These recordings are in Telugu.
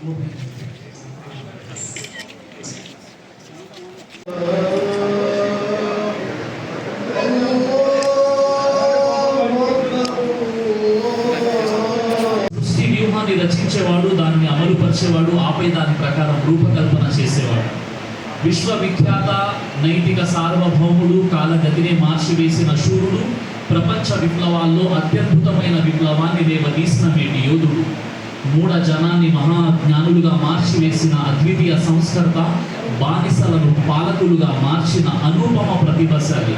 దృష్టి వ్యూహాన్ని రచించేవాడు దాన్ని అమలుపరిచేవాడు ఆపై దాని ప్రకారం రూపకల్పన చేసేవాడు. విశ్వవిఖ్యాత నైతిక సార్వభౌముడు కాలగతినే మార్చివేసిన శూరుడు ప్రపంచ విప్లవాల్లో అత్యద్భుతమైన విప్లవాన్ని రేవదీసిన మేటి యోధుడు. మూఢ జనాన్ని మహాజ్ఞానులుగా మార్చివేసిన అద్వితీయ సంస్కర్త బానిసలను పాలకులుగా మార్చిన అనుపమ ప్రతిభశాలి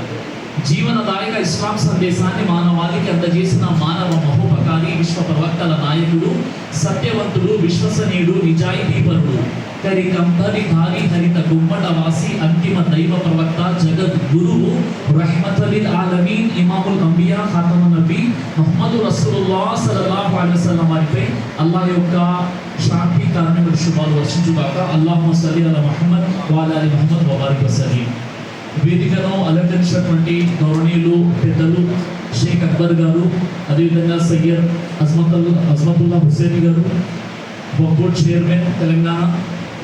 జీవనదాయక ఇస్లాం సందేశాన్ని మానవాళికి అందజేసిన మానవ మహోపకారి విశ్వ ప్రవక్తల నాయకుడు సత్యవంతుడు విశ్వసనీయుడు నిజాయితీపరుడు. కంపని ధారి హరిత గుమ్మట వాసి అంతిమ దైవ ప్రవక్త జగద్ గురువు రహ్మతలిల్ ఆలమీన్ ఇమాముల్ అంబియా ఖాతమ నబీ మహమ్మద్ రసూలుల్లాహ్ సల్లల్లాహు అలైహి వసల్లం వారిపై అల్లాహ్ యొక్క శాంతి కారణమైన శుభాలు వర్షించుగాక అల్లాహు సల్లి అలా మహమ్మద్ వాలాలి మహమ్మద్ వబారిక్ వసలీం వేదికను అలంకరించినటువంటి గౌరవనీయులు పెద్దలు షేక్ అక్బర్ గారు అదేవిధంగా సయ్యద్ అజ్మతుల్ అజ్మతుల్లా హుసేన్ గారు బొబ్బోర్డ్ చైర్మన్ తెలంగాణ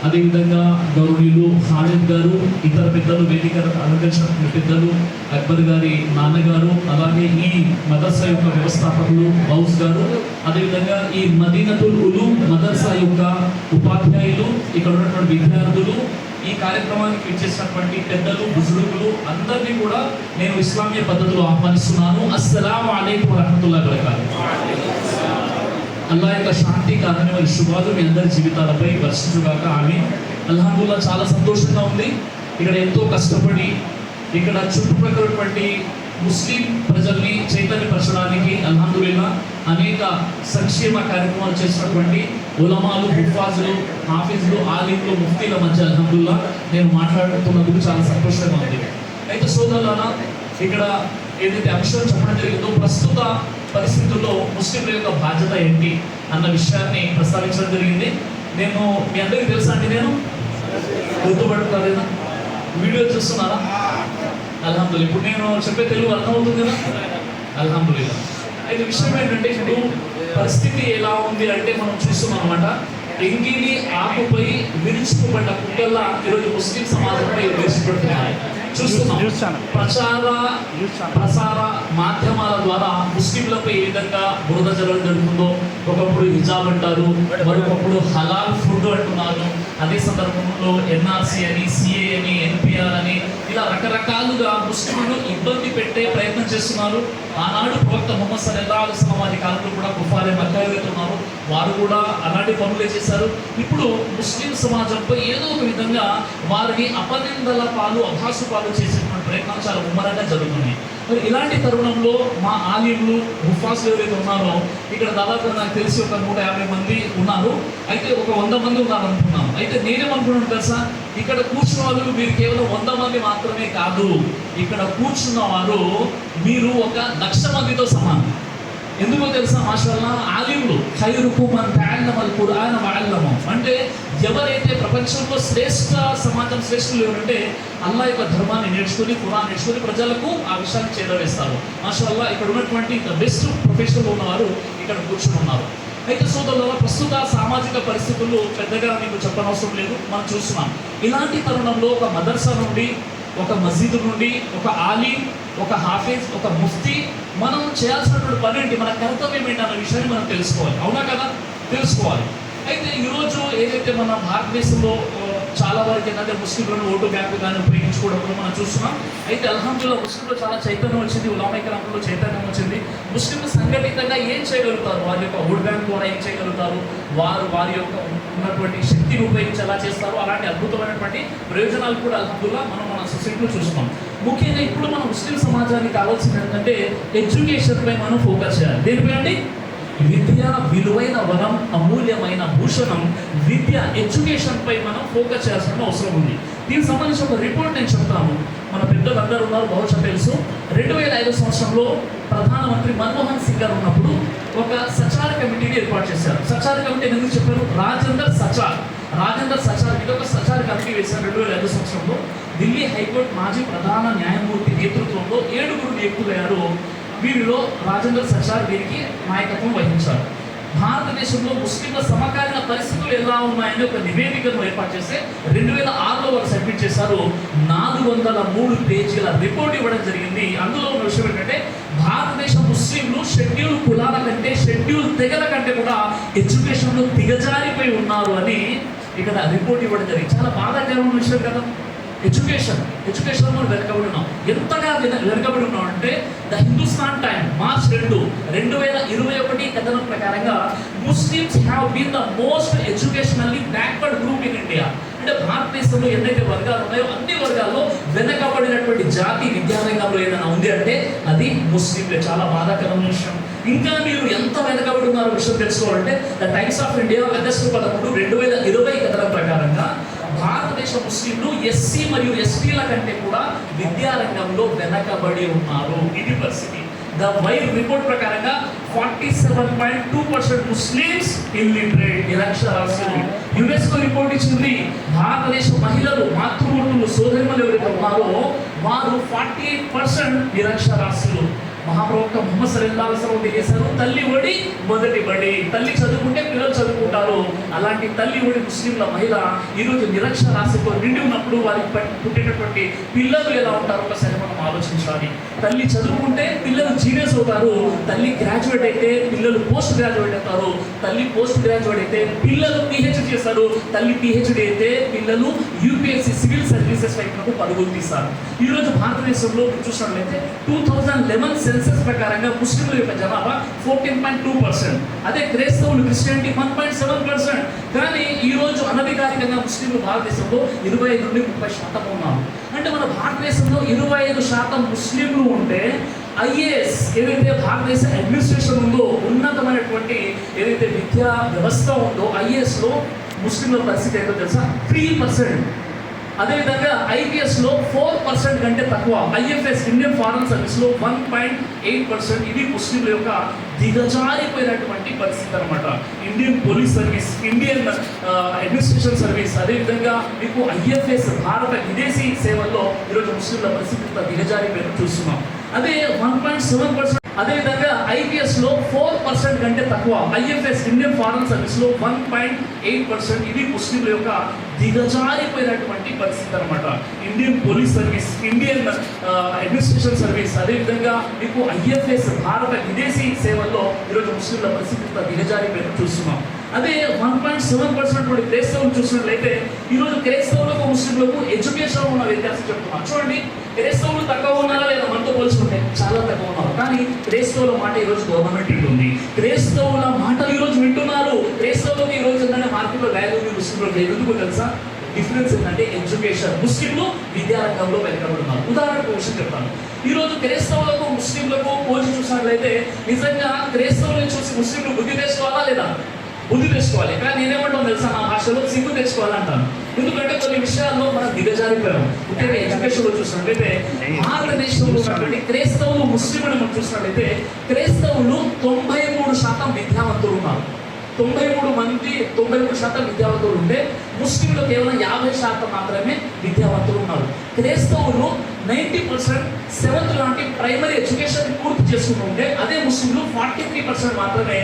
అదేవిధంగా గౌరవీయులు ఖాలిద్ గారు ఇతర పెద్దలు వేదిక అలంకరించిన పెద్దలు అక్బర్ గారి నాన్నగారు అలాగే ఈ మదర్సా యొక్క వ్యవస్థాపకులు బౌస్ గారు అదేవిధంగా ఈ మదీనతుల్ ఉలు మదర్సా యొక్క ఉపాధ్యాయులు ఇక్కడ ఉన్నటువంటి విద్యార్థులు ఈ కార్యక్రమానికి ఇచ్చేసినటువంటి పెద్దలు బుజుర్గులు అందరినీ కూడా నేను ఇస్లామీయ పద్ధతిలో ఆహ్వానిస్తున్నాను. అస్సలం అలైకుం వరహమతుల్లాహి వబరకాతుహు అల్లా యొక్క శాంతి కారణమైన శుభాలు మీ అందరి జీవితాలపై వర్షించుగాక. ఆమె అల్హమ్దుల్లా చాలా సంతోషంగా ఉంది. ఇక్కడ ఎంతో కష్టపడి ఇక్కడ చుట్టుప్రక్కలటువంటి ముస్లిం ప్రజల్ని చైతన్యపరచడానికి అల్హమ్దుల్లా అనేక సంక్షేమ కార్యక్రమాలు చేసినటువంటి ఉలమాలు హుఫాజులు హాఫీజులు ఆలింలు ముఫ్తీల మధ్య అల్హమ్దుల్లా నేను మాట్లాడుతున్నందుకు చాలా సంతోషంగా ఉంది. అయితే సోదరులారా ఇక్కడ ఏదైతే అంశం చెప్పడం జరిగిందో ప్రస్తుత పరిస్థితుల్లో ముస్లింల యొక్క బాధ్యత ఏంటి అన్న విషయాన్ని ప్రస్తావించడం జరిగింది. నేను మీ అందరికీ తెలుసా అండి నేను? గుర్తుపడుతున్నారేనా వీడియో చూస్తున్నారా? అల్హమ్దుల్ ఇప్పుడు నేను చెప్పే తెలుగు అర్థమవుతుంది కదా? అల్హమ్దుల్లా అయితే విషయం ఏంటంటే ఇప్పుడు పరిస్థితి ఎలా ఉంది అంటే మనం చూస్తున్నాం అనమాట ఎంగిలి ఆకుపై విరుచుకుపడ్డ కుక్కల్లా ఈరోజు ముస్లిం సమాజంపై విరుచుకుపడుతున్నాయి చూస్తున్నాం. ప్రచార. ప్రసార మాధ్యమాల ద్వారా ముస్లింలపై ఏ విధంగా బురద జరగడం జరుగుతుందో ఒకప్పుడు హిజాబ్ అంటారు మరొకప్పుడు హలాల్ ఫుడ్ అంటున్నారు అదే సందర్భంలో ఎన్ఆర్సీ అని సిఏ అని ఎన్పిఆర్ అని ఇలా రకరకాలుగా ముస్లింలను ఇబ్బంది పెట్టే ప్రయత్నం చేస్తున్నారు. ఆనాడు ప్రవక్త మొహమ్మద్ సల్లల్లాహు అలైహి వారి కాలంలో కూడా కుఫారే మక్కా వెళ్తున్నారు. వారు కూడా అలాంటి పనులే చేశారు. ఇప్పుడు ముస్లిం సమాజంపై ఏదో ఒక విధంగా వారిని అపనిందల పాలు అభాసు పాలు చేసేటువంటి ప్రయత్నాలు చాలా ముమ్మరంగా జరుగుతున్నాయి. మరి ఇలాంటి తరుణంలో మా ఆలయంలో హుఫాస్ ఎవరైతే ఉన్నారో ఇక్కడ దాదాపు నాకు తెలిసి ఒక నూట యాభై మంది ఉన్నారు. అయితే ఒక వంద మంది ఉన్నారు అయితే నేనేమనుకున్నాను తెలుసా? ఇక్కడ కూర్చున్న వాళ్ళు మీరు కేవలం వంద మంది మాత్రమే కాదు. ఇక్కడ కూర్చున్న వారు మీరు ఒక లక్ష మందితో సమానం. ఎందుకో తెలుసా మాషల్లా ఆలింలు ఖైరుకు మన తాళ్ళమల్ ఖురాన్ వాళ్ళము అంటే ఎవరైతే ప్రపంచంలో శ్రేష్ఠ సమాజం శ్రేష్ఠులు ఎవరంటే అల్లా యొక్క ధర్మాన్ని నేర్చుకుని ఖురాన్ నేర్చుకుని ప్రజలకు ఆ విషయాన్ని చేరవేస్తారు. మాషల్లా ఇక్కడ ఉన్నటువంటి బెస్ట్ ప్రొఫెషనల్ ఉన్నవారు ఇక్కడ కూర్చుని ఉన్నారు. అయితే సోదరుల ప్రస్తుత సామాజిక పరిస్థితులు పెద్దగా మీకు చెప్పనవసరం లేదు. మనం చూస్తున్నాం. ఇలాంటి తరుణంలో ఒక మదర్సా నుండి ఒక మస్జిద్ నుండి ఒక ఆలీ ఒక హాఫీజ్ ఒక ముఫ్తీ మనం చేయాల్సినటువంటి పని ఏంటి? మన కర్తవ్యం ఏంటి అన్న విషయాన్ని మనం తెలుసుకోవాలి. అవునా కదా? తెలుసుకోవాలి. అయితే ఈరోజు ఏదైతే మన భారతదేశంలో చాలా వరకు ఏంటంటే ముస్లింలను ఓటు బ్యాంకు కానీ ఉపయోగించుకోవడం మనం చూస్తున్నాం. అయితే అల్హమ్దుల్లా ముస్లింలో చాలా చైతన్యం వచ్చింది. ఉలామైకరంలో చైతన్యం వచ్చింది. ముస్లింలు సంఘటితంగా ఏం చేయగలుగుతారు? వారి యొక్క ఓటు బ్యాంక్ ద్వారా ఏం చేయగలుగుతారు? వారు వారి యొక్క ఉన్నటువంటి శక్తిని ఉపయోగించి ఎలా చేస్తారు? అలాంటి అద్భుతమైనటువంటి ప్రయోజనాలు కూడా అల్హమ్దుల్లా మనం మన సొసైటీలో చూస్తున్నాం. ముఖ్యంగా ఇప్పుడు మన ముస్లిం సమాజానికి కావాల్సింది ఏంటంటే ఎడ్యుకేషన్పై మనం ఫోకస్ చేయాలి. దేనిపై అండి? విద్య విలువైన వరం అమూల్యమైన భూషణం విద్య ఎడ్యుకేషన్పై మనం ఫోకస్ చేయాల్సిన అవసరం ఉంది. దీనికి సంబంధించి ఒక రిపోర్ట్ నేను చెప్తాను. మన పెద్దలు అందరూ ఉన్నారు బహుశా తెలుసు. రెండు వేల ఐదు సంవత్సరంలో ప్రధానమంత్రి మన్మోహన్ సింగ్ గారు ఉన్నప్పుడు ఒక సచార కమిటీని ఏర్పాటు చేశారు. సచార కమిటీ ఎందుకు చెప్పారు? రాజేందర్ సచార్. రాజేందర్ సచార్ మీద ఒక సచార కమిటీ వేశారు రెండు వేల ఐదు సంవత్సరంలో. ఢిల్లీ హైకోర్టు మాజీ ప్రధాన న్యాయమూర్తి నేతృత్వంలో ఏడుగురు నియుక్తులయ్యారు వీరిలో రాజేంద్ర సచార్ వీరికి నాయకత్వం వహించారు. భారతదేశంలో ముస్లింల సమకాలీన పరిస్థితులు ఎలా ఉన్నాయని ఒక నివేదికను ఏర్పాటు చేస్తే రెండు వేల ఆరులో వారు సబ్మిట్ చేశారు. నాలుగు వందల మూడు పేజీల రిపోర్ట్ ఇవ్వడం జరిగింది. అందులో ఉన్న విషయం ఏంటంటే భారతదేశ ముస్లింలు షెడ్యూల్ కులాల కంటే షెడ్యూల్ తెగల కంటే కూడా ఎడ్యుకేషన్లో దిగజారిపోయి ఉన్నారు అని ఇక్కడ రిపోర్ట్ ఇవ్వడం జరిగింది. చాలా బాధాకరమైన విషయం కదా. ఎడ్యుకేషన్ ఎడ్యుకేషన్ కూడా వెనకబడి ఉన్నాం. ఎంతగా వెన- వెనకబడి ఉన్నాం అంటే ద హిందుస్థాన్ టైం మార్చ్ రెండు రెండు వేల ఇరవై ఒకటి కథనం ప్రకారంగా Muslims have been the most educationally backward group in India అంటే భారతదేశంలో ఎన్నైతే వర్గాలు ఉన్నాయో అన్ని వర్గాల్లో వెనకబడినటువంటి జాతి విద్యారంగంలో ఏదైనా ఉంది అంటే అది ముస్లింలే చాలా బాధాకరమైన విషయం. ఇంకా మీరు ఎంత వెనకబడి ఉన్నారో విషయం తెలుసుకోవాలంటే the Times of India August పదమూడు రెండు వేల ఇరవై కథనం ప్రకారంగా భారతదేశ ముస్లింలు ఎస్సీ మరియు ఎస్టీల కంటే కూడా విద్యారంగంలో వెనకబడి ఉన్నారు. ఇది పరిస్థితి ద వైర్ రిపోర్ట్ ప్రకారంగా forty seven point two percent Muslims illiterate నిరక్షరాస్యులు UNESCO report ఇచ్చింది భారతదేశ మహిళలు మాతృమూర్తులు సోదరిమలు ఎవరైతే ఉన్నారో వారు ఫార్టీ ఎయిట్ పర్సెంట్ నిరక్షరాస్యులు మహాప్రవక్త ముహమ్మద్ సల్లల్లాహు అలైహి చేశారు తల్లి ఒడి మొదటి బడి. తల్లి చదువుకుంటే పిల్లలు చదువుకుంటారు. అలాంటి తల్లి ఒడి ముస్లింల మహిళ ఈరోజు నిరక్షరాస్యతో నిండి ఉన్నప్పుడు వారికి పట్- పుట్టినటువంటి పిల్లలు ఎలా ఉంటారో? ఒకసారి మనం ఆలోచించాలి. తల్లి చదువుకుంటే పిల్లలు జీనియస్ అవుతారు. తల్లి గ్రాడ్యుయేట్ అయితే పిల్లలు పోస్ట్ గ్రాడ్యుయేట్ అవుతారు. తల్లి పోస్ట్ గ్రాడ్యుయేట్ అయితే పిల్లలు పిహెచ్డి చేస్తారు. తల్లి పిహెచ్డి అయితే పిల్లలు యూపీఎస్సీ సివిల్ సర్వీసెస్ వైపు పరుగులు తీస్తారు. ఈరోజు భారతదేశంలో చూసినట్లయితే టూ థౌజండ్ లెవెన్ సెన్సెస్ ప్రకారంగా ముస్లింల యొక్క జనాభా ఫోర్టీన్ పాయింట్ టూ పర్సెంట్ అదే క్రైస్తవులు Christianity one point seven percent కానీ ఈ రోజు అనధికారికంగా ముస్లింలు భారతదేశంలో ఇరవై ఐదు నుండి ముప్పై శాతం ఉన్నారు. అంటే మన భారతదేశంలో ఇరవై ఐదు శాతం ముస్లింలు ఉంటే ఐఏఎస్ ఏదైతే భారతదేశ అడ్మినిస్ట్రేషన్ ఉందో ఉన్నతమైనటువంటి ఏదైతే విద్యా వ్యవస్థ ఉందో ఐఏఎస్లో ముస్లింల పరిస్థితి ఏంటో తెలుసా? త్రీ పర్సెంట్ అదేవిధంగా ఐపీఎస్లో ఫోర్ పర్సెంట్ కంటే తక్కువ ఐఎఫ్ఎస్ ఇండియన్ ఫారెన్ సర్వీస్లో వన్ పాయింట్ ఎయిట్ పర్సెంట్ ఇది ముస్లింల యొక్క దిగజారిపోయినటువంటి పరిస్థితి అనమాట Indian police service Indian administration service అదేవిధంగా మీకు ఐఎఫ్ఎస్ భారత విదేశీ సేవల్లో ఈరోజు ముస్లింల పరిస్థితి ఇంత దిగజారిపోయిన చూస్తున్నాం. అదే వన్ పాయింట్ సెవెన్ పర్సెంట్ అదేవిధంగా ఐపీఎస్లో ఫోర్ పర్సెంట్ కంటే తక్కువ ఐఎఫ్ఎస్ ఇండియన్ ఫారెన్ సర్వీస్లో వన్ పాయింట్ ఎయిట్ పర్సెంట్ ఇది ముస్లింల యొక్క దిగజారిపోయినటువంటి పరిస్థితి అనమాట Indian police service Indian administration service అదేవిధంగా మీకు ఐఎఫ్ఎస్ భారత విదేశీ సేవల్లో ఈరోజు ముస్లింల పరిస్థితి ఇంత దిగజారిపోయిన చూస్తున్నాం. అదే వన్ పాయింట్ సెవెన్ పర్సెంట్ క్రైస్తవులు చూసినట్లయితే ఈరోజు క్రైస్తవులకు ముస్లింలకు ఎడ్యుకేషన్ ఉన్న వ్యత్యాసం చెప్తున్నాం. చూడండి క్రైస్తవులు తక్కువ ఉన్నారా లేదా మనతో పోల్చుకుంటే చాలా తక్కువ ఉన్నారు. కానీ క్రైస్తవుల మాట ఈరోజు గవర్నమెంట్ వింటుంది. క్రైస్తవుల మాటలు ఈరోజు వింటున్నారు క్రైస్తవులకు ఈ రోజు ఏంటంటే మార్కెట్లో వాల్యూ అంటే ఎందుకు తెలుసా? డిఫరెన్స్ ఏంటంటే ఎడ్యుకేషన్. ముస్లింలు విద్యారంగంలో వెనకబడున్నారు ఉదాహరణకు విషయం చెప్తాను. ఈ రోజు క్రైస్తవులకు ముస్లింలకు పోల్చి చూసినట్లయితే నిజంగా క్రైస్తవులను చూసి ముస్లింలు బుద్ధి తెచ్చుకోవాలా లేదా? బుద్ధి తెచ్చుకోవాలి. కానీ నేనేమంటాను తెలుసా? నా భాషలో సిగ్గు తెచ్చుకోవాలంటాను. ఎందుకంటే కొన్ని విషయాల్లో మనం దిగజారిపోయాం. ముఖ్యంగా ఎడ్యుకేషన్లో చూసినట్లయితే భారతదేశంలో ఉన్నటువంటి క్రైస్తవులు ముస్లింలు మనం చూసినట్లయితే క్రైస్తవులు తొంభై మూడు శాతం విద్యావంతులు ఉన్నారు. తొంభై మూడు మంది తొంభై మూడు శాతం విద్యావంతులు ఉంటే ముస్లింలు కేవలం యాభై శాతం మాత్రమే విద్యావంతులు ఉన్నారు. క్రైస్తవులు నైంటీ పర్సెంట్ సెవెంత్ లాంటి ప్రైమరీ ఎడ్యుకేషన్ పూర్తి చేసుకుంటుంటే అదే ముస్లింలు ఫార్టీ త్రీ పర్సెంట్ మాత్రమే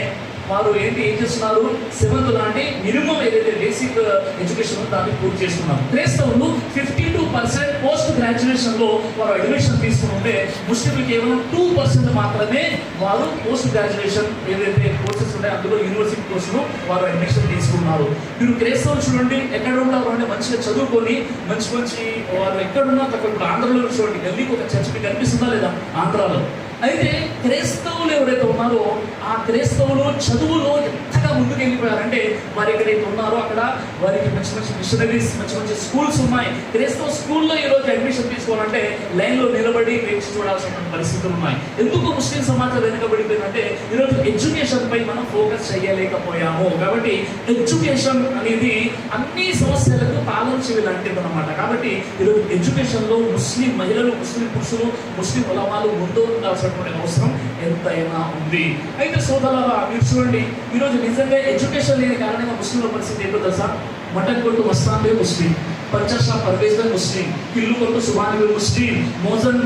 వారు ఏంటి ఏం చేస్తున్నారు? సెవెంత్ లాంటి మినిమం ఏదైతే బేసిక్ ఎడ్యుకేషన్ దాన్ని పూర్తి చేస్తున్నారు క్రైస్తవులు ఫిఫ్టీ పర్సెంట్ పోస్ట్ గ్రాడ్యుయేషన్లో వారు అడ్మిషన్ తీసుకుంటే ముస్లింలు కేవలం టూ పర్సెంట్ మాత్రమే వారు పోస్ట్ గ్రాడ్యుయేషన్ ఏదైతే కోర్సెస్ ఉన్నాయో అందులో యూనివర్సిటీ కోర్సులు వారు అడ్మిషన్ తీసుకున్నారు. మీరు క్రైస్తవులు చూడండి ఎక్కడ ఉంటారు అంటే మంచిగా చదువుకొని మంచి మంచి వారు ఎక్కడున్నా అక్కడ ఇప్పుడు ఆంధ్రలో చూడండి గల్లీకి ఒక చర్చ్ మీకు కనిపిస్తుందా లేదా? ఆంధ్రాలో. అయితే క్రైస్తవులు ఎవరైతే ఉన్నారో ఆ క్రైస్తవులు చదువులో ఎంతగా ముందుకు వెళ్ళిపోయారంటే వారు ఎక్కడైతే ఉన్నారో? అక్కడ వారికి మంచి మంచి మిషనరీస్ మంచి మంచి స్కూల్స్ ఉన్నాయి. క్రైస్తవ స్కూల్లో ఈ రోజు అడ్మిషన్ తీసుకోవాలంటే లైన్లో నిలబడి వేచి చూడాల్సిన పరిస్థితులు ఉన్నాయి. ఎందుకు ముస్లిం సమాజం వెనుకబడిపోయిందంటే ఈరోజు ఎడ్యుకేషన్ పై మనం ఫోకస్ చేయలేకపోయాము. కాబట్టి ఎడ్యుకేషన్ అనేది అన్ని సమస్యలకు తాళం చెవి లాంటిది అనమాట కాబట్టి ఈరోజు ఎడ్యుకేషన్లో ముస్లిం మహిళలు ముస్లిం పురుషులు ముస్లిం ఉలమాలు ముందు ఉండాల్సినటువంటి అవసరం ఎంతైనా ఉంది. అయితే సోదరులారా మీరు చూడండి ఈరోజు నిజంగా ఎడ్యుకేషన్ లేని కారణంగా ముస్లింల పరిస్థితి ఏంటో తెలుసా? మటన్ కొట్టు వస్తాంబే ముస్లిం పంచషా పర్వేజ్ బై ముస్లిం ఇల్లు కొట్టు సుబాని బై ముస్లిం మోజన్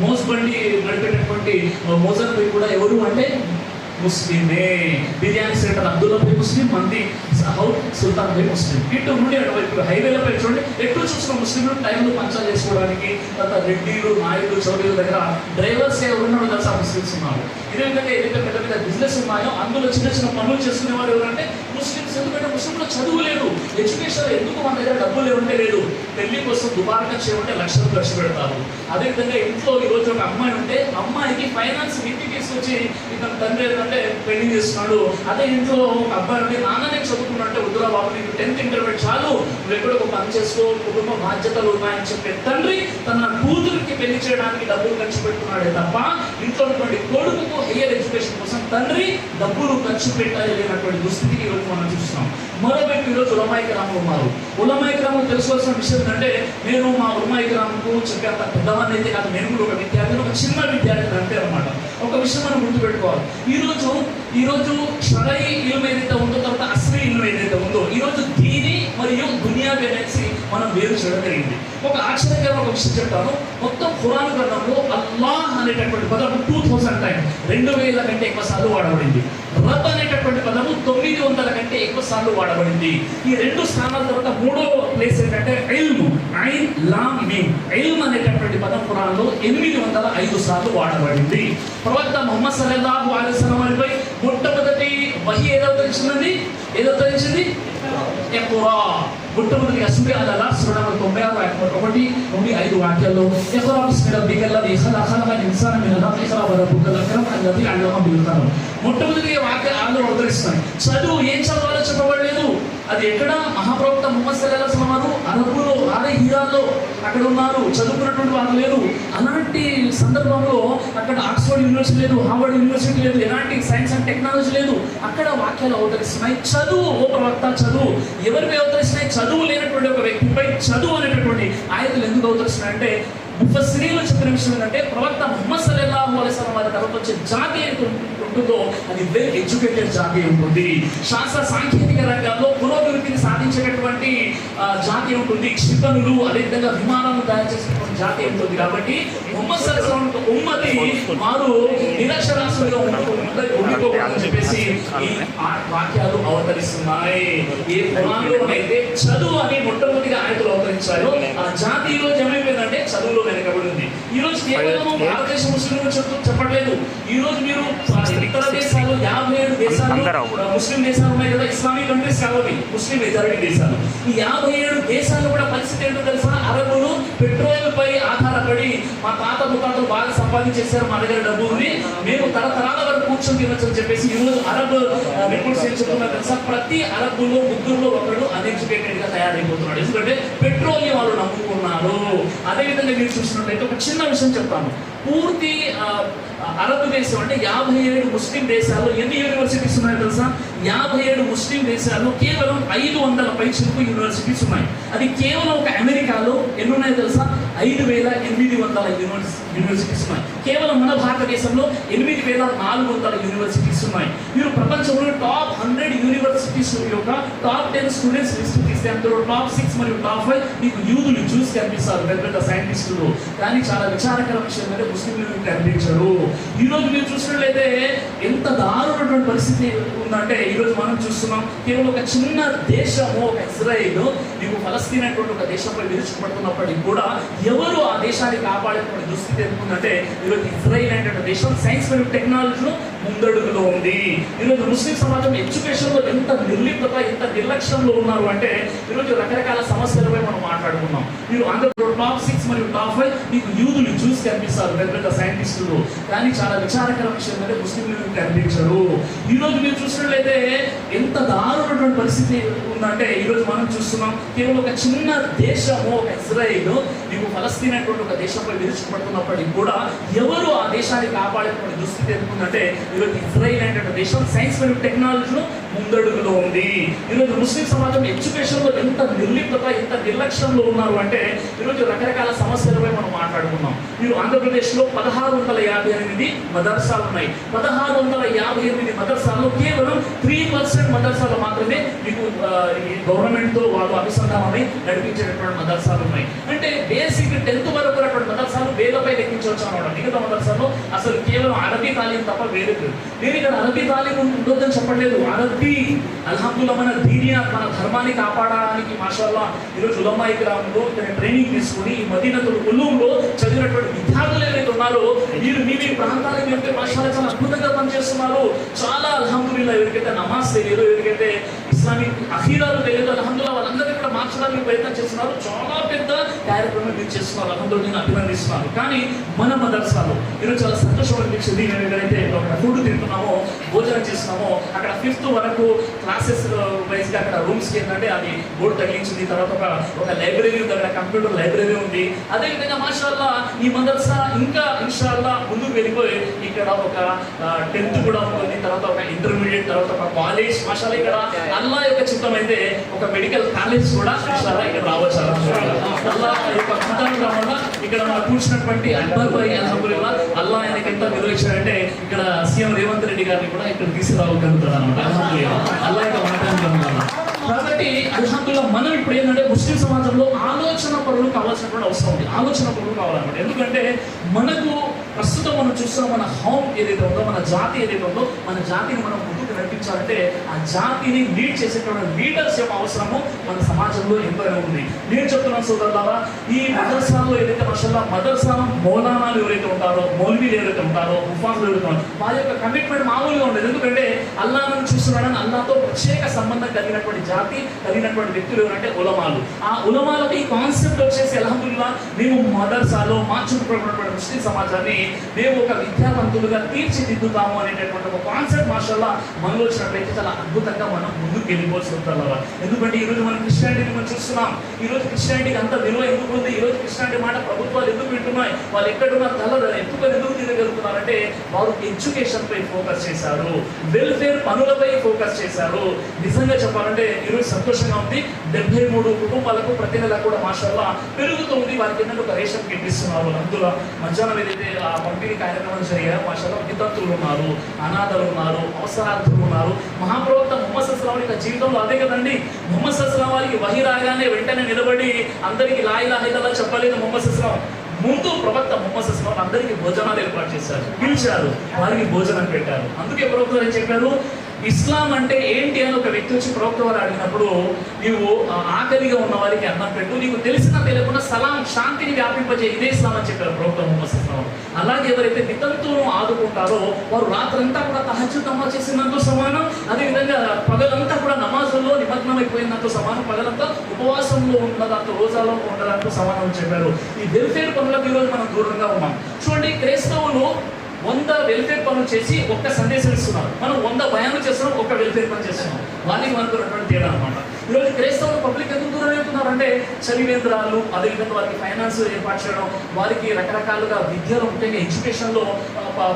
మోజ్ బండి నడిపేటటువంటి మోజన్ బై కూడా ఎవరు అంటే ముస్లిమే. బిర్యానీ సెంటర్ అబ్దుల్లా భాయ్ ముస్లిం మంది హౌట్ సుల్తాన్ భాయ్ ముస్లిం. ఇటు నుండి అటువైపు హైవేలపై చూడండి ఎటు చూసిన ముస్లింలు టైంలో పంచాలు చేసుకోవడానికి తర్వాత రెడ్డిలు నాయుడు చౌదరుల దగ్గర డ్రైవర్స్ ఎవరున్నాడు తెలుసా ముస్లిమ్స్ ఉన్నారు ఇదే విధంగా ఏదైతే పెద్ద పెద్ద బిజినెస్ ఉన్నాయో అందులో చిన్న చిన్న పనులు చేసుకునే వారు ఎవరంటే ముస్లిమ్స్ ఎందుకంటే ముస్లింలు చదువు లేదు ఎడ్యుకేషన్ ఎందుకు మన దగ్గర డబ్బులు లేవంటే లేదు? పెళ్ళి కోసం దుబారా చేయమంటే లక్షలు ఖర్చు పెడతారు. అదేవిధంగా ఇంట్లో ఈ రోజు ఒక అమ్మాయి ఉంటే అమ్మాయికి ఫైనాన్స్ ఇంటికి తీసుకొచ్చి ఇతను తండ్రి ఏంటంటే పెళ్ళి చేస్తున్నాడు. అదే ఇంట్లో ఒక అబ్బాయి ఉంటే నాన్న నేను చదువుకున్నట్టే వద్దురా బాబు నీకు టెన్త్ ఇంటర్మీడియట్ చాలు. నువ్వు ఎక్కడ ఒక పని చేసుకో కుటుంబ బాధ్యతలు ఉన్నాయని చెప్పే తండ్రి తన కూతురికి పెళ్ళి చేయడానికి డబ్బులు ఖర్చు పెట్టుకున్నాడే తప్ప ఇంట్లో ఉన్నటువంటి కొడుకుకు హయ్యర్ ఎడ్యుకేషన్ కోసం తండ్రి డబ్బులు ఖర్చు పెట్టాలి లేనటువంటి దుస్థితికి ఈరోజు మనం చూస్తున్నాం. మరోవైపు ఈరోజు ఉలమాయి గ్రామం ఉన్నారు. ఉలమాయి గ్రామం తెలుసుకోవాల్సిన విషయం ఏంటంటే నేను మా ఉలమాయి గ్రామంకు చెప్పేంత పెద్దవాన్ని అయితే కాదు నేను కూడా ఒక విద్యార్థిని ఒక చిన్న విద్యార్థిని అంటే అనమాట ఒక విషయం మనం గుర్తుపెట్టుకోవాలి. ఈరోజు ఈరోజు షరై ఇల్లు ఏదైతే ఉందో తర్వాత అస్లీ ఇల్లు ఏదైతే ఉందో ఈరోజు దీని మరియు దునియా అనేసి మనం వేరు చేయడం జరిగింది ఒక ఆశ్చర్యకరమైన ఒక విషయం చెప్తాను. మొత్తం ఖురాన్ గ్రంథంలో అల్లాహ్ అనేటటువంటి పదం టూ థౌసండ్ టైం రెండు వేల కంటే ఎక్కువ సార్లు వాడబడింది. రబ్ అనేటటువంటి పదము తొమ్మిది వందల కంటే ఎక్కువ సార్లు వాడబడింది. ఈ రెండు స్థానాల తర్వాత మూడో ప్లేస్ ఏంటంటే ఎల్మ్ ఐన్ లామ్ మీమ్ ఎల్మ్ అనేటటువంటి పదం ఖురాన్లో ఎనిమిది వందల ఐదు సార్లు వాడబడింది. ప్రవక్త మొహమ్మద్ సల్లల్లాహు అలైహి వసల్లం మొట్టమొదటి వహి ఏదో తెలిసినది ఏదో తెలిసింది ఎకురా మొట్టమొదటి అసూరి అలా సురణ తొంభై ఆరు ఒకటి నుండి ఐదు వాక్యాల్లో ఎకురా బిస్మి రబ్బికల్లది ఖలక ఖలక ఇన్సాన మిన నఫ్ ఇఖ్రా వ రబ్బుకల్ అక్రమ్ అల్లది అల్లమ బిల్ కలం మొట్టమొదటి వాక్యాలు అవతరిస్తున్నాయి చదువు ఏం చదవాలో చెప్పబడలేదు. అది ఎక్కడ? మహాప్రవక్త ముహమ్మద్ సల్లల్లాహు వారు అరబులో ఆరే హీరాల్లో అక్కడ ఉన్నారు. చదువుకున్నటువంటి వారు లేరు. అలాంటి సందర్భంలో అక్కడ ఆక్స్ఫర్డ్ యూనివర్సిటీ లేదు హార్వర్డ్ యూనివర్సిటీ లేదు ఎలాంటి సైన్స్ అండ్ టెక్నాలజీ లేదు. అక్కడ వాక్యాలు అవతరిస్తున్నాయి. చదువు ఓ ప్రవక్త చదువు. ఎవరిపై అవతరిస్తున్నాయి? చదువు లేనటువంటి ఒక వ్యక్తిపై చదువు అనేటటువంటి ఆయతలు ఎందుకు అవతరిస్తున్నాయి అంటే ముఫస్రీలు చెప్పిన విషయం ఏంటంటే ప్రవక్త ముహమ్మద్ సల్లాహు అలైస్లం వారి తర్వాత వచ్చే జాతి ఉంటుందో అది వెల్ ఎడ్యుకేటెడ్ జాతి ఉంటుంది. శాస్త్ర సాంకేతిక రంగాల్లో పురోభివృద్ధిని సాధించేటటువంటి జాతి ఉంటుంది. క్షిపణులు అదేవిధంగా విమానాలు తయారు చేసేటువంటి జాతి ఉంటుంది. కాబట్టి ముహమ్మద్ సల్లాహం ఉమ్మతి వారు నిరక్షరాస్యులుగా ఉండిపోకూడదని చెప్పేసి ఈ ఆ వాక్యాలు అవతరిస్తున్నాయి. ఏ పురాణంలో అయితే చదువు అని మొట్టమొదటిగా ఆయనలు అవతరించారు. ఆ జాతిలో ఈ ఏమైపోయిందంటే చదువులో వెనకబడి ఉంది. ఈ రోజు కేవలం భారతదేశ ముస్లింలు చెప్పట్లేదు. ఈ రోజు మీరు ఇతర దేశాలు యాభై ఏడు దేశాలు ముస్లిం దేశాలు ఉన్నాయి కదా ఇస్లామిక్ కంట్రీస్ కావాలి ముస్లిం మెజారిటీ దేశాలు. ఈ యాభై ఏడు పెట్రోల్ పై ఆధారపడి మా తాత ముతాతలు బాగా సంపాదించేశారు మా దగ్గర డబ్బు ఉంది. మేము తరతరాల వరకు కూర్చొని తినొచ్చు అని చెప్పేసి ఈరోజు అరబ్ రిపోర్ట్స్ ఏం చెప్తున్నారు తెలుసా? ప్రతి అరబ్బులో ముగ్గురులో ఒకడు అన్ఎడ్యుకేటెడ్గా తయారైపోతున్నాడు. ఎందుకంటే పెట్రోలియం వాళ్ళు నమ్ముకున్నారు. అదేవిధంగా మీరు చూసినట్లయితే ఒక చిన్న విషయం చెప్తాను. పూర్తి అరబ్ దేశం అంటే యాభై ఏడు ముస్లిం దేశాల్లో ఎన్ని యూనివర్సిటీస్ ఉన్నాయో తెలుసా? యాభై ఏడు ముస్లిం దేశాల్లో కేవలం ఐదు వందల పై చిలుపు యూనివర్సిటీస్ ఉన్నాయి. అది కేవలం ఒక అమెరికాలో ఎన్ని ఉన్నాయో తెలుసా? ఐదు వేల ఎనిమిది వందల యూనివర్సి- యూనివర్సిటీస్ ఉన్నాయి. కేవలం మన భారతదేశంలో ఎనిమిది వేల నాలుగు వందల యూనివర్సిటీస్ ఉన్నాయి. మీరు ప్రపంచంలో టాప్ హండ్రెడ్ యూనివర్సిటీస్ యొక్క టాప్ టెన్ స్టూడెంట్స్ లిస్ట్ తీస్తే అందులో టాప్ సిక్స్ మరియు టాప్ ఫైవ్ మీకు యూదులు చూసి కనిపిస్తారు. పెద్ద పెద్ద సైంటిస్టులు కానీ చాలా విచారకర విషయం అంటే ముస్లింలు కనిపించరు. ఈ రోజు మీరు చూసినట్లయితే ఎంత దారుణమైన పరిస్థితి ఉందంటే ఈ రోజు మనం చూస్తున్నాం కేవలం ఒక చిన్న దేశము ఒక ఇజ్రాయిల్ మీకు ఫలస్తీన్ అనేటువంటి ఒక దేశంపై విరుచుకుపడుతున్నప్పటికీ కూడా ఎవరు ఆ దేశాన్ని కాపాడేటువంటి దుస్థితి ఎందుకుందంటే ఈరోజు ఇజ్రాయిల్ అనేటువంటి దేశం సైన్స్ మరియు టెక్నాలజీలో ముందడుగులో ఉంది ఈరోజు ముస్లిం సమాజం ఎడ్యుకేషన్లో ఎంత నిర్లిప్తత ఎంత నిర్లక్ష్యంలో ఉన్నారు అంటే ఈరోజు రకరకాల సమస్యలపై మనం మాట్లాడుకున్నాం. మీరు ఆంధ్రప్రదేశ్ టాప్ సిక్స్ మరియు టాప్ ఫైవ్ మీకు యూదులు చూసి కనిపిస్తారు పెద్ద పెద్ద సైంటిస్టులు కానీ చాలా విచారకర విషయం అంటే ముస్లింలు కనిపించరు. ఈ రోజు మీరు చూసినట్లయితే ఎంత దారుణటువంటి పరిస్థితి ఉందంటే ఈ రోజు మనం చూస్తున్నాం కేవలం ఒక చిన్న దేశము ఒక ఇజ్రాయిల్ మీకు ఫలస్తీన్ అనేటువంటి ఒక దేశంపై విరుచుకుపడుతున్నప్పటికీ కూడా ఎవరు ఆ దేశాన్ని కాపాడేటువంటి దుస్థితి ఎందుకుందంటే ఈరోజు ఇజ్రాయిల్ అనేటువంటి దేశం సైన్స్ మరియు టెక్నాలజీలో ముందడుగులో ఉంది. ఈరోజు ముస్లిం సమాజం ఎడ్యుకేషన్లో ఎంత నిర్లిప్తత ఎంత నిర్లక్ష్యంలో ఉన్నారు అంటే ఈరోజు రకరకాల సమస్యలపై మనం మాట్లాడుకున్నాం. మీరు ఆంధ్రప్రదేశ్లో పదహారు వందల యాభై ఎనిమిది మదర్సాలు ఉన్నాయి. పదహారు వందల యాభై ఎనిమిది మదర్సాల్లో కేవలం త్రీ పర్సెంట్ మదర్సాలు మాత్రమే మీకు గవర్నమెంట్తో వాళ్ళు అనుసంధానమై నడిపించేటటువంటి మదర్సాలు ఉన్నాయి. అంటే బేసిక్ టెన్త్ వరకు ఉన్నటువంటి వేలపై లెక్కించవచ్చు అనమాట మిగతా మదర్సాలో అసలు కేవలం అరబీ తాలీం తప్ప వేరే లేదు. నేను ఇక్కడ అరబీ తాలీం ఉండొద్దని చెప్పట్లేదు. అరబీ అల్హమ్దుల్లా మన దీనియా మన ధర్మాన్ని కాపాడడానికి మాషాల్లా ఈరోజు ఉలమాయి గ్రామంలో ఇక్కడ ట్రైనింగ్ తీసుకుని ఈ మదీనతుల్ ఉల్లూరులో చదివినటువంటి విద్యార్థులు ఏవైతే ఉన్నారో మీరు మీ మీ ప్రాంతాలకు వెళ్తే మాషాల్లా చాలా అద్భుతంగా పనిచేస్తున్నారు. చాలా అల్హమ్దుల్లా ఎవరికైతే నమాజ్ తెలియదు ఎవరికైతే ఇస్లామిక్ అఖీరాలు తెలియదు అల్హమ్దుల్లా వాళ్ళందరినీ మార్చడానికి ప్రయత్నం చేస్తున్నారు. చాలా పెద్ద కార్యక్రమం మీరు చేస్తున్నారు. అల్హమ్దుల్లా నేను అభినందిస్తున్నాను కానీ మన మదర్సాలో ఈరోజు చాలా సంతోషం అనిపించింది. మేము ఎక్కడైతే ఒక ఫుడ్ తింటున్నామో భోజనం చేస్తున్నామో అక్కడ ఫిఫ్త్ వరకు క్లాసెస్ వైజ్గా అక్కడ రూమ్స్కి ఏంటంటే అది బోర్డు తగిలించింది. తర్వాత ఒక ఒక లైబ్రరీ ఉంది. అక్కడ కంప్యూటర్ లైబ్రరీ ఉంది. అదే విధంగా మాషాల్లా ఈ మదర్సా ఇంకా ఇన్షాల్లా ముందుకు వెళ్ళిపోయి ఇక్కడ ఒక టెన్త్ కూడా ఉంటుంది తర్వాత ఒక ఇంటర్మీడియట్ తర్వాత ఒక కాలేజ్ మాషాల్లా ఇక్కడ అల్లా యొక్క చిత్తం అయితే ఒక మెడికల్ కాలేజ్ కూడా ఇన్షాల్లా ఇక్కడ రావచ్చు అల్లా యొక్క కథనం వల్ల ఇక్కడ మనం కూర్చున్నటువంటి అక్బర్ భాయ్ అల్హమ్దులిల్లా అల్లా ఆయనకి ఎంత విలువించాడంటే ఇక్కడ సీఎం రేవంత్ రెడ్డి గారిని కూడా ఇక్కడ తీసుకురావగలుగుతాడు అనమాట అల్హమ్దులిల్లా అల్లా యొక్క మాట్లాడడం వల్ల కాబట్టి అల్హమ్దుల్లా మనం ఇప్పుడు ఏంటంటే ముస్లిం సమాజంలో ఆలోచన పరులు కావాల్సినటువంటి అవసరం ఉంది ఆలోచన పరులు కావాలన్నమాట ఎందుకంటే మనకు ప్రస్తుతం మనం చూస్తున్న మన హోమ్ ఏదైతే ఉందో మన జాతి ఏదైతే ఉందో మన జాతిని మనం ముందుకు నడిపించాలంటే ఆ జాతిని లీడ్ చేసేటువంటి లీడర్స్ యొక్క అవసరము మన సమాజంలో ఎంతైనా ఉంది నేను చెప్తున్నాను సోదరులారా ఈ మదర్సాలో ఏదైతే మషల్లా మదర్సా మౌలానాలు ఎవరైతే ఉంటారో మౌల్వీలు ఎవరైతే ఉంటారో ఉపాసులు ఎవరైతే ఉంటారో వారి యొక్క కమిట్మెంట్ మామూలుగా ఉండదు. ఎందుకంటే అల్లాను చూస్తున్నాడని అల్లాతో ప్రత్యేక సంబంధం కలిగినటువంటి జాతి కలిగినటువంటి వ్యక్తులు ఎవరంటే ఉలమాలు. ఆ ఉలమాలకు ఈ కాన్సెప్ట్ వచ్చేసి అలహదుల్లా మేము మదర్సాలో మార్చుకున్నటువంటి ముస్లిం సమాజాన్ని మేము ఒక విద్యావంతులుగా తీర్చిదిద్దుతాము అనేటటువంటి ఒక కాన్సెప్ట్ మాషల్లా మనలో వచ్చినట్లయితే చాలా అద్భుతంగా మనం ముందుకు వెళ్ళిపోవచ్చు ఉంటారు ఎందుకంటే ఈ రోజు మనం క్రిస్టియానిటీని మనం చూస్తున్నాం. ఈ రోజు క్రిస్టియానిటీకి అంత విలువ ఎందుకు ఉంది? ఈ రోజు క్రిస్టియానిటీ మాట ప్రభుత్వాలు ఎందుకు వింటున్నాయి? వాళ్ళు ఎక్కడున్న తల ఎందుకు ఎందుకు తిరగలుగుతున్నారంటే వారు ఎడ్యుకేషన్ పై ఫోకస్ చేశారు. వెల్ఫేర్ పనులపై ఫోకస్ చేశారు. నిజంగా చెప్పాలంటే ఈరోజు సంతోషంగా ఉంది. డెబ్బై మూడు కుటుంబాలకు ప్రతి నెల కూడా మాషల్లా పెరుగుతుంది. వారికి ఏంటంటే ఒక రేషన్ కిట్ ఇస్తున్నారు అందులో మధ్యాహ్నం ఏదైతే ఆ పంపిణీ కార్యక్రమం జరిగాయో మాషల్లా వితంతులు ఉన్నారు అనాథలు ఉన్నారు అవసరార్థులు ఉన్నారు మహాప్రవక్త ముహమ్మద్ సస్లాం యొక్క జీవితంలో అదే కదండి. ముహమ్మద్ సస్లాం వారికి వహి రాగానే వెంటనే నిలబడి అందరికీ లాయి లాహిదలా చెప్పలేదు. ముహమ్మద్ సస్లాం ముందు ప్రవక్త ముహమ్మద్ సస్లాం అందరికీ భోజనాలు ఏర్పాటు చేశారు. పిలిచారు. వారికి భోజనం పెట్టారు. అందుకే ప్రభుత్వం ఏం చెప్పారు? ఇస్లాం అంటే ఏంటి అని ఒక వ్యక్తి వచ్చి ప్రవక్త వారు అడిగినప్పుడు నీవు ఆకలిగా ఉన్న వారికి అన్నం పెట్టు నీకు తెలిసినా తెలియకుండా సలాం శాంతిని వ్యాపింపజే ఇదే ఇస్లాం అని చెప్పారు ప్రవక్త ముహమ్మద్ అలాగే ఎవరైతే నితంతువును ఆదుకుంటారో వారు రాత్రంతా కూడా తహజు నమాజ్ చేసినంత సమానం. అదేవిధంగా పగలంతా కూడా నమాజుల్లో నిమగ్నమైపోయినంత సమానం. పగలంతా ఉపవాసంలో ఉన్నదంత రోజాలో ఉన్నదంత సమానం చెప్పారు. ఈ వెల్ఫేర్ పనులకు ఈరోజు మనం దూరంగా ఉన్నాం. చూడండి క్రైస్తవులు వంద వెల్ఫేర్ పనులు చేసి ఒక్క సందేశం ఇస్తున్నారు మనం వంద భయాలు చేస్తున్నాం ఒక్క వెల్ఫేర్ పని చేస్తున్నాం. వాళ్ళకి మనకు ఉన్నటువంటి తేడా అనమాట ఈరోజు క్రైస్తవులు పబ్లిక్ ఎందుకు దూరం వెళ్తున్నారంటే చలివేంద్రాలు అదేవిధంగా వారికి ఫైనాన్స్ ఏర్పాటు చేయడం వారికి రకరకాలుగా విద్యలో ముఖ్యంగా ఎడ్యుకేషన్లో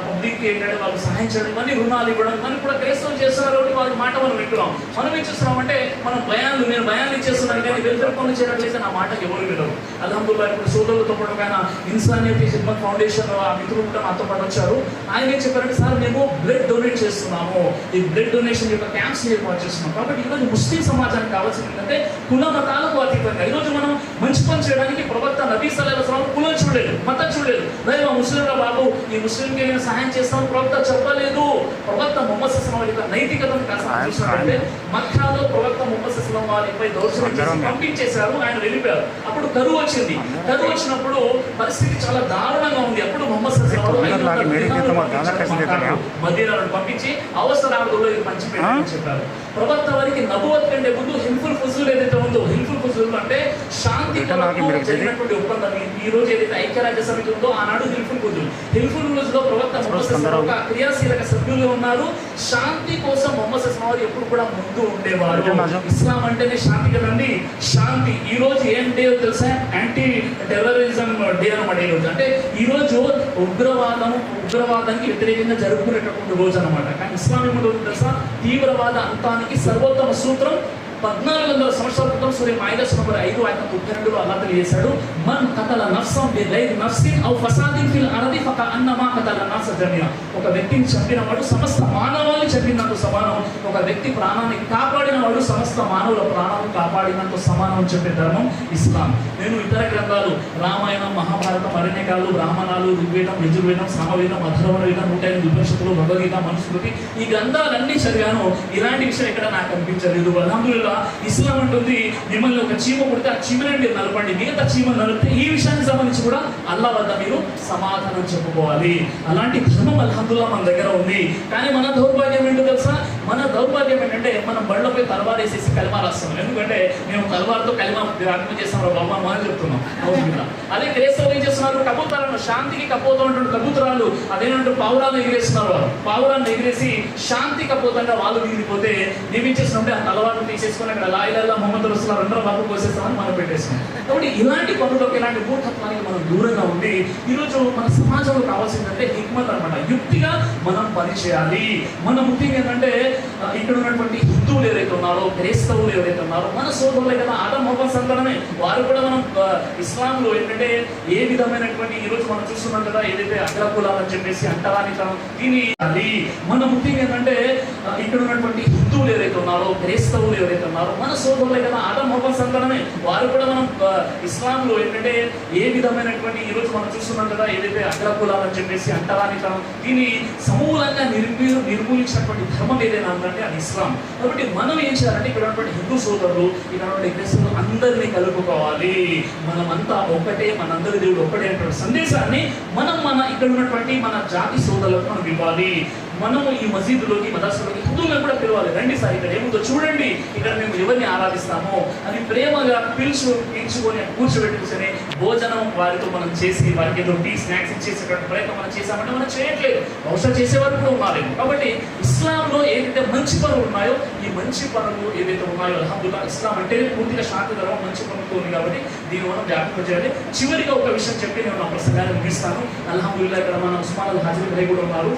పబ్లిక్ ఏంటంటే వాళ్ళు సహాయం చేయడం ఇవన్నీ రుణాలు ఇవ్వడం మనం కూడా క్రైస్తవులు చేస్తున్నారు కాబట్టి వాళ్ళ మాట మనం వింటున్నాం. మనం ఏం చేస్తున్నామంటే మనం భయాన్ని నేను భయాన్ని ఇచ్చేస్తున్నాను కానీ వెల్ఫేర్ పనులు చేయట్లయితే నా మాట ఎవరు వినరు. అల్హమ్దుల్లా ఇప్పుడు సోదరులతో పాటు ఆయన ఇన్సానియతి సినిమా ఫౌండేషన్ ఆ మిత్రులు కూడా మాతో పాటు వచ్చారు. ఆయన ఏం చెప్పారంటే సార్ మేము బ్లడ్ డొనేట్ చేస్తున్నాము. ఈ బ్లడ్ డొనేషన్ యొక్క క్యాంప్స్ ఏర్పాటు చేస్తున్నాం కాబట్టి ఈరోజు ముస్లిం సమాజానికి కావాల్సింది ఏంటంటే కుల మతాలకు అతీతంగా. ఈరోజు మనం మంచి పని చేయడానికి ప్రవక్త నబీ సలహా కులం చూడలేదు మతం చూడలేదు. రే మా ముస్లింల బాబు ఈ ముస్లింకి నేను సహాయం చేస్తాను ప్రవక్త చెప్పలేదు. ప్రవక్త ముహమ్మద్ సస్లం వారి యొక్క నైతికతను చూసినట్లయితే మక్కాలో ప్రవక్త ముహమ్మద్ సస్లం వారిపై దౌర్జన్యం పంపించేశారు ఆయన వెళ్ళిపోయారు. అప్పుడు కరువు వచ్చింది. కరువు వచ్చినప్పుడు పరిస్థితి చాలా దారుణంగా ఉంది. అప్పుడు ముహమ్మద్ సస్లం వారు. మదీనాను పంపించి అవసరాలలో ఇది పంచిపెట్టమని చెప్పారు. ప్రవక్త వారికి నబువత్ కంటే ముందు హిల్ఫుల్ ఫుజుల్ ఏదైతే ఉందో హిల్ఫుల్ ఫుజుల్ అంటే శాంతి జరిగినటువంటి ఒప్పందం. ఈ- రోజు ఏదైతే ఐక్యరాజ్య సమితి ఉందో ఆనాడు హిల్ఫుల్ ఫుజుల్ హిల్ఫుల్ ఫుజుల్లో ప్రవక్త ఒక క్రియాశీలక సభ్యులు ఉన్నారు. శాంతి కోసం మొహమ్మద్ వారు ఎప్పుడు కూడా ముందు ఉండేవారు. ఇస్లాం అంటేనే శాంతి కదండి? శాంతి. ఈ రోజు ఏం డే తెలుసా? యాంటీ టెర్రరిజం డే అనమాట ఈ రోజు. అంటే ఈ రోజు ఉగ్రవాదం ఉగ్రవాదానికి వ్యతిరేకంగా జరుపుకునేటటువంటి రోజు అనమాట కానీ ఇస్లాం ఏమంటుంది తెలుసా? తీవ్రవాద అంతానికి సర్వోత్తమ సూత్రం పద్నాలుగు వందల సంవత్సరాల క్రితం సూర్య మాయిదస్ నంబర్ ఐదు ఆయన ముప్పై రెండులో అల్లా తెలియజేశాడు. మన్ కథల నఫ్సం బి గైర్ నఫ్సిన్ ఔ ఫసాదిన్ ఫిల్ అరది ఫక అన్నమా కథల నాస జమియా ఒక వ్యక్తిని చంపిన వాడు సమస్త మానవాన్ని చంపినంత సమానం. ఒక వ్యక్తి ప్రాణాన్ని కాపాడిన వాడు సమస్త మానవుల ప్రాణాలను కాపాడినంత సమానం అని చెప్పే ధర్మం ఇస్లాం. నేను ఇతర గ్రంథాలు రామాయణం మహాభారతం అరణ్యకాలు బ్రాహ్మణాలు ఋగ్వేదం యజుర్వేదం సామవేదం అధర్వణ వేదం నూట ఎనిమిది ఉపనిషత్తులు భగవద్గీత మనుస్మృతి ఈ గ్రంథాలన్నీ చదివాను. ఇలాంటి విషయం ఎక్కడ నాకు అనిపించలేదు. అల్హమ్దుల్లా ఇస్లాం అంటుంది మిమ్మల్ని ఒక చీమ పుడితే ఆ చీమనే మీరు నలపండి. మిగతా చీమ నలిపితే ఈ విషయానికి సంబంధించి కూడా అల్లా వద్ద మీరు సమాధానం చెప్పుకోవాలి. అలాంటి ధర్మం అల్హమ్దుల్లా మన దగ్గర ఉంది. కానీ మన దౌర్భాగ్యం ఏంటో తెలుసా? మన దౌర్భాగ్యం ఏంటంటే మనం బళ్ళపై తలవారు వేసేసి కలిమా రాస్తాం. ఎందుకంటే మేము తలవారుతో కలిమా అర్థం చేస్తాం. బాబా అని చెప్తున్నాం. అవును అదే క్రైస్తవులు ఏం చేస్తున్నారు? కబూతరాలు శాంతికి కపోతా ఉంటాడు కబూతరాలు అదేనంటే పావురాలను ఎగిరేస్తున్నారు వారు పావురాన్ని ఎగిరేసి శాంతి కపోతంగా వాళ్ళు మిగిలిపోతే చేస్తున్నాం అంటే ఆ తలవారును తీసేసుకొని అక్కడ లాయిలల్లా మొహమ్మద్ రసుల్లా రెండో బాబు కోసేస్తామని మనం పెట్టేస్తాం కాబట్టి ఇలాంటి పనులకు ఇలాంటి మూర్ఖత్వానికి మనం దూరంగా ఉండి ఈరోజు మన సమాజంలో కావాల్సిందంటే హిక్మత్ అనమాట యుక్తిగా మనం పనిచేయాలి. మన ముఖ్యంగా ఏంటంటే ఇక్కడ ఉన్నటువంటి హిందువులు ఎవరైతే ఉన్నారో క్రైస్తవులు ఎవరైతే ఉన్నారో మన సోదరులే కదా ఆదం మొహం సంతానమే వారు కూడా మనం ఇస్లాంలో ఏంటంటే ఏ విధమైనటువంటి ఈరోజు మనం చూస్తున్నాం కదా ఏదైతే అగ్రకులాలని చెప్పేసి అంటరానితనం దీని మన ముఖ్యంగా ఏంటంటే ఇక్కడ ఉన్నటువంటి హిందువులు ఎవరైతే ఉన్నారో క్రైస్తవులు ఎవరైతే ఉన్నారో మన సోదరులే కదా ఆదం మొహం సంతానమే. వారు కూడా మనం ఇస్లాంలో ఏంటంటే ఏ విధమైనటువంటి ఈరోజు మనం చూస్తున్నాం కదా ఏదైతే అగ్రకులాలని చెప్పేసి అంటరానితనం దీన్ని సమూలంగా నిర్మీ నిర్మూలించినటువంటి ధర్మం ఏదైనా ఉందంటే అది ఇస్లాం. కాబట్టి మనం ఏం చేయాలంటే ఇక్కడ ఉన్నటువంటి హిందూ సోదరులు ఇక్కడ ఉన్నటువంటి క్రైస్తవులు అందరినీ కలుపుకోవాలి. మనమంతా ఒక్కటే మనందరి దేవుడు ఒక్కటే అనేటువంటి సందేశాన్ని మనం మన ఇక్కడ ఉన్నటువంటి మన జాతి సోదరులకు మనం ఇవ్వాలి. మనము ఈ మసీదులోకి మదర్సులోకి హిందువులను కూడా పిలవాలి. రండి సార్ ఇక్కడ ఏముందో చూడండి. ఇక్కడ మేము ఎవరిని ఆరాధిస్తామో అని ప్రేమగా పిలుచు పిలుచుకొని కూర్చోబెట్టుకుని భోజనం వారితో మనం చేసి వారికి ఏదో టీ స్నాక్స్ ఇచ్చేసేటువంటి ప్రయత్నం మనం చేసామంటే మనం చేయట్లేదు. బహుశా చేసేవారు కూడా ఉన్నారేమో కాబట్టి ఇస్లాంలో ఏదైతే మంచి పనులు ఉన్నాయో ఈ మంచి పనులు ఏదైతే ఉన్నాయో అలహదుల్లా ఇస్లాం అంటే పూర్తిగా శాంతి ధర్మం మంచి పనులతో ఉంది కాబట్టి దీని మనం జ్ఞాపకం చేయాలి. చివరిగా ఒక విషయం చెప్పి నేను నా ప్రసంగాన్ని ముగిస్తాను. అల్హదుల్లా ఇక్కడ మన ఉస్మాన్ అల్ హాజీ కూడా ఉన్నారు.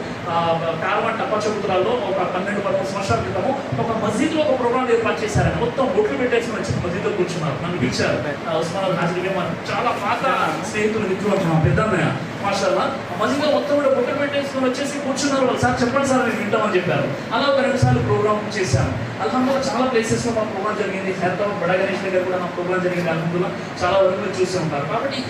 కార్వాన్ టప్ప చబుతురాల్లో ఒక పన్నెండు పదమూడు సంవత్సరాల క్రితము ఒక మసీద్లో ఒక ప్రోగ్రామ్ ఏర్పాటు చేశారని మొత్తం బొట్లు పెట్టేసి వచ్చి మసీద్లో కూర్చున్నారు. నన్ను పిలిచారు. ఉస్మానాబాద్ ఉస్మాన్ హాజీ చాలా పాత స్నేహితులు మిత్రులు పెద్దన్నయ్య మాస్టర్ మంచిగా మొత్తం కూడా బొట్లు పెట్టేసుకొని వచ్చేసి కూర్చున్నారు వాళ్ళు. సార్ చెప్పండి సార్ నేను వింటామని చెప్పారు. అలా ఒక రెండు సార్లు ప్రోగ్రామ్ చేశాను. అల్హమ్దుల్లా చాలా ప్లేసెస్లో మా ప్రోగ్రామ్ జరిగింది. హైదరాబాద్ బడా గణేష్ దగ్గర కూడా నా ప్రోగ్రామ్ జరిగింది అల్హమ్దుల్లా చాలా వరకు చూసి ఉంటారు. కాబట్టి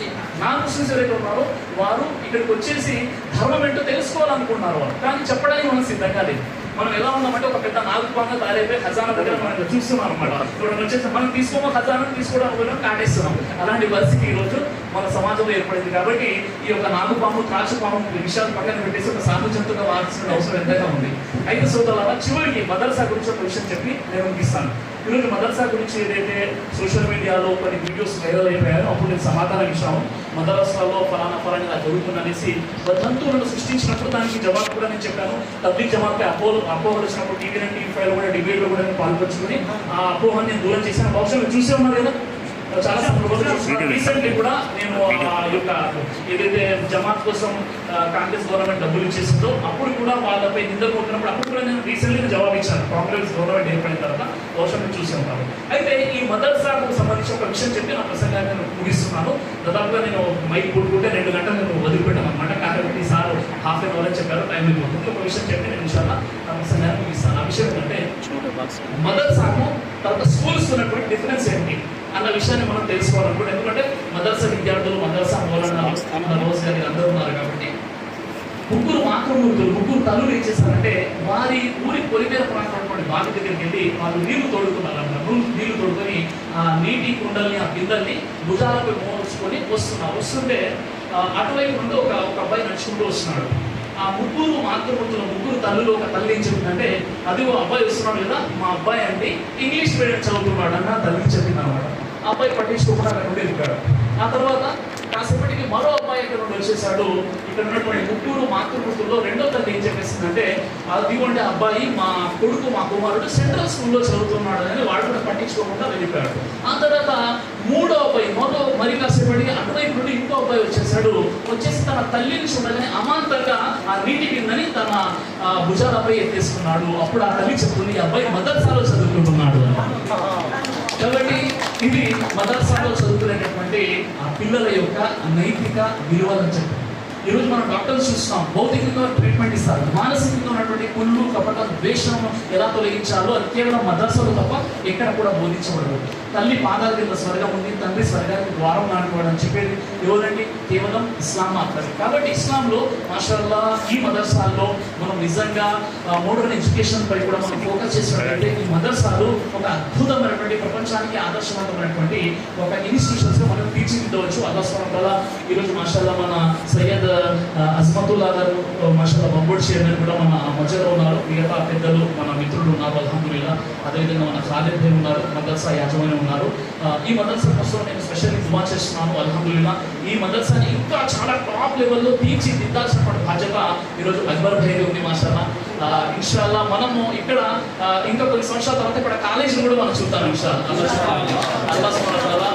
నా ముస్లిమ్స్ ఎవరైతే ఉన్నారో వారు ఇక్కడికి వచ్చేసి ధర్మం ఏంటో తెలుసుకోవాలనుకుంటున్నారు వారు కానీ చెప్పడానికి మనం సిద్ధంగా లేదు. మనం ఎలా ఉన్నామంటే ఒక పెద్ద నాలుగు నాగుపాంగా తయారైపోయి ఖజానా దగ్గర మనం చూస్తున్నాం అనమాట ఇప్పుడు వచ్చేసి మనం తీసుకోమో ఖజానా తీసుకోవడం వల్ల కాటేస్తున్నాం. అలాంటి పరిస్థితి ఈ రోజు మన సమాజంలో ఏర్పడింది. కాబట్టి ఈ యొక్క నాలుగు పాము కాచు పాము విషయాలు పక్కన పెట్టేసి ఒక సాధు జంతువుగా మార్చిన అవసరం ఎంతగా ఉంది. అయితే సోదరుల చివరికి మదర్సా గురించి ఒక విషయం చెప్పి నేను ముగిస్తాను ఈరోజు మదర్సా గురించి ఏదైతే సోషల్ మీడియాలో కొన్ని వీడియోస్ వైరల్ అయిపోయాయో అప్పుడు నేను సమాధానం ఇచ్చాను. మదర్సాలో ఫలానా ఫలానా ఇలా జరుగుతుంది అనేసి జంతువులను సృష్టించినప్పుడు దానికి జవాబు కూడా నేను చెప్పాను. తబ్లిక్ జమాత్పై అపోహలు అపోహలు వచ్చినప్పుడు టీవీ నైన్ టీవీ ఫైవ్ కూడా డిబేట్లో కూడా నేను పాల్పంచుకుని ఆ అపోహాన్ని నేను దూరం చేశాను. బహుశా మీరు చూసే ఉన్నారు కదా చాలా సందర్భాలు రీసెంట్లీ కూడా నేను ఆ యొక్క ఏదైతే జమాత్ కోసం కాంగ్రెస్ గవర్నమెంట్ డబ్బులు ఇచ్చేసిందో అప్పుడు కూడా వాళ్ళపై నిందలు కొట్టినప్పుడు అప్పుడు కూడా నేను రీసెంట్లీ జవాబు ఇచ్చాను. కాంగ్రెస్ గవర్నమెంట్ ఏర్పడిన తర్వాత బహుశా మీరు చూసి ఉంటారు అయితే ఈ మదర్సాకు సంబంధించి ఒక విషయం చెప్పి నా ప్రసంగాన్ని నేను ముగిస్తున్నాను. దాదాపుగా నేను మైక్ కొట్టుకుంటే రెండు గంటలు నేను వదిలిపెట్టాను అనమాట కాబట్టి సార్ హాఫ్ అన్ అవర్ అని చెప్పారు టైం అయిపోతుంది. ఒక విషయం చెప్పి నేను ఇన్షాల్లా నా ప్రసంగాన్ని ముగిస్తాను. ఆ విషయం ఏంటంటే మదర్సాకు తర్వాత స్కూల్స్ ఉన్నటువంటి డిఫరెన్స్ ఏంటి అన్న విషయాన్ని మనం తెలుసుకోవాలనుకుంటే ఎందుకంటే మదర్సా విద్యార్థులు మదర్సా మౌలానా మన రోజు గారు అందరూ ఉన్నారు కాబట్టి. ముగ్గురు మాతృమూర్తులు ముగ్గురు తల్లులు ఏం చేశారంటే వారి ఊరి పొలిమేర ప్రాంతం బావి దగ్గరికి వెళ్ళి వాళ్ళు నీళ్ళు తోడుకున్నారు అన్నమాట. నీళ్ళు తోడుకొని ఆ నీటి కుండల్ని ఆ బిందల్ని భుజాలపై మోర్చుకొని వస్తున్నారు. వస్తుంటే అటువైపు నుండి ఒక ఒక అబ్బాయి నడుచుకుంటూ వస్తున్నాడు. ఆ ముగ్గురు మాతృమూర్తులు ముగ్గురు తల్లులు ఒక తల్లి ఏం చెప్పిందంటే అది ఓ అబ్బాయి వస్తున్నాడు కదా మా అబ్బాయి అండి ఇంగ్లీష్ మీడియం చదువుతున్నాడు అన్న తల్లి చెప్పింది అనమాట ఆ అబ్బాయి పట్టించుకోకుండా అక్కడ నుండి ఆ తర్వాత కాసేపటికి మరో అబ్బాయి ఇక్కడ నుండి వచ్చేసాడు ఇక్కడ ఉన్నటువంటి ముగ్గురు మాతృమూర్తుల్లో రెండో తల్లి ఏం చెప్పేసిందంటే అదిగోండి అబ్బాయి మా కొడుకు మా కుమారుడు సెంట్రల్ స్కూల్లో చదువుతున్నాడు అని వాడు కూడా పట్టించుకోకుండా వెళ్ళిపోయాడు ఆ తర్వాత మూడో అబ్బాయి మరో మరి కాసేపడి అటువైపు నుండి ఇంకో అబ్బాయి వచ్చేసాడు వచ్చేసి తన తల్లిని చూడగానే అమాంతంగా ఆ నీటి కిందని తన ఆ, భుజాలపై ఎత్తేసుకున్నాడు. అప్పుడు ఆ తల్లి చెప్తుంది అబ్బాయి మదర్సాలో చదువుకుంటున్నాడు. ఇది మదర్సాలో చదువుతున్నటువంటి ఆ పిల్లల యొక్క నైతిక విలువలను చెప్పారు ఈరోజు మనం డాక్టర్స్ చూస్తాం. భౌతికంగా ట్రీట్మెంట్ ఇస్తారు. మానసికంగా ఉన్నటువంటి కుళ్ళు కపట ద్వేషము ఎలా తొలగించాలో అది కేవలం మదర్సలో తప్ప ఎక్కడ కూడా బోధించబడదు. తల్లి పాదాల కింద స్వర్గం ఉంది తండ్రి స్వర్గానికి ద్వారం నాటుకోవడం అని చెప్పేది ఎవరండి? కేవలం ఇస్లాం మాత్రమే. కాబట్టి ఇస్లాంలో మాషాల్లా ఈ మదర్సాల్లో మనం నిజంగా మోడర్న్ ఎడ్యుకేషన్ పై కూడా మనం ఫోకస్ చేసినట్లయితే ఈ మదర్సాలు ఒక అద్భుతమైనటువంటి ప్రపంచానికి ఆదర్శవంతమైనటువంటి ఒక ఇన్స్టిట్యూషన్స్ మనం తీర్చిదిద్దవచ్చు. అదర్శనం వల్ల ఈరోజు మాషాల్లా మన సయ్యద్ ఆ, అజ్మతుల్లా గారు మాషాల్లా బంబోడ్ చైర్మన్ కూడా మన మధ్యలో ఉన్నారు. మిగతా పెద్దలు మన మిత్రులు ఉన్నారు అల్హమ్దుల్లా అదేవిధంగా మన ఖాళీ భాయ్ ఉన్నారు మదర్సా యాజమాన్యం ఉన్నారు. ఈ మదర్సా కోసం నేను స్పెషల్లీ దుమా చేస్తున్నాను అల్హమ్దుల్లా ఈ మదర్సాని ఇంకా చాలా టాప్ లెవెల్లో తీర్చిదిద్దాల్సిన బాధ్యత ఈరోజు అక్బర్ భాయ్ ఉంది మాషాల్లా. ఇన్షాల్లా మనము ఇక్కడ ఇంకా కొన్ని సంవత్సరాల తర్వాత ఇక్కడ కాలేజీని కూడా మనం చూద్దాం ఇన్షాల్లా. అల్లా